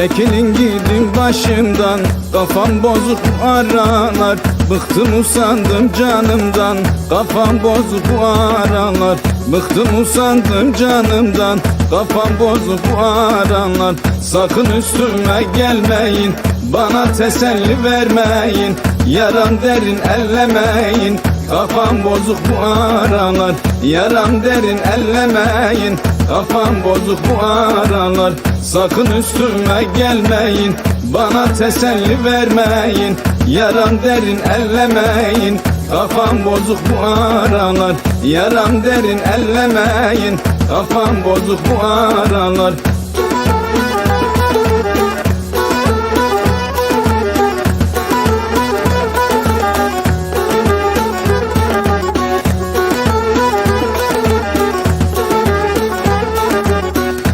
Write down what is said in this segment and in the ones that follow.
Çekilin gidin başımdan Kafam bozuk aralar Bıktım usandım canımdan Kafam bozuk bu aralar. Bıktım usandım canımdan Kafam bozuk bu aralar. Sakın üstüme gelmeyin Bana teselli vermeyin. Yaram derin ellemeyin Kafam bozuk bu aralar. Yaram derin ellemeyin Kafam bozuk bu aralar. Sakın üstüme gelmeyin Bana teselli vermeyin Yaram derin ellemeyin. Kafam bozuk bu aralar Yaram derin ellemeyin. Kafam bozuk bu aralar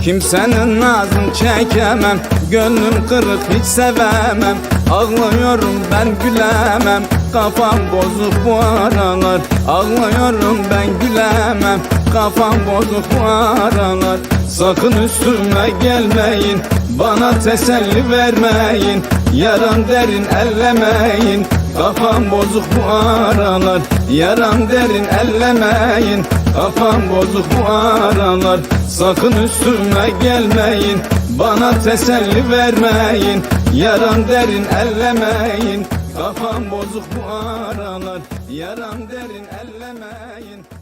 Kimsenin nazını çekemem Gönlüm kırık hiç sevemem. Ağlıyorum ben gülemem Kafam bozuk bu aralar. Ağlıyorum ben gülemem Kafam bozuk bu aralar. Sakın üstüme gelmeyin Bana teselli vermeyin. Yaram derin ellemeyin Kafam bozuk bu aralar Yaram derin ellemeyin. Kafam bozuk bu aralar Sakın üstüme gelmeyin. Bana teselli vermeyin Yaram derin ellemeyin. Kafam bozuk bu aralar Yaram derin ellemeyin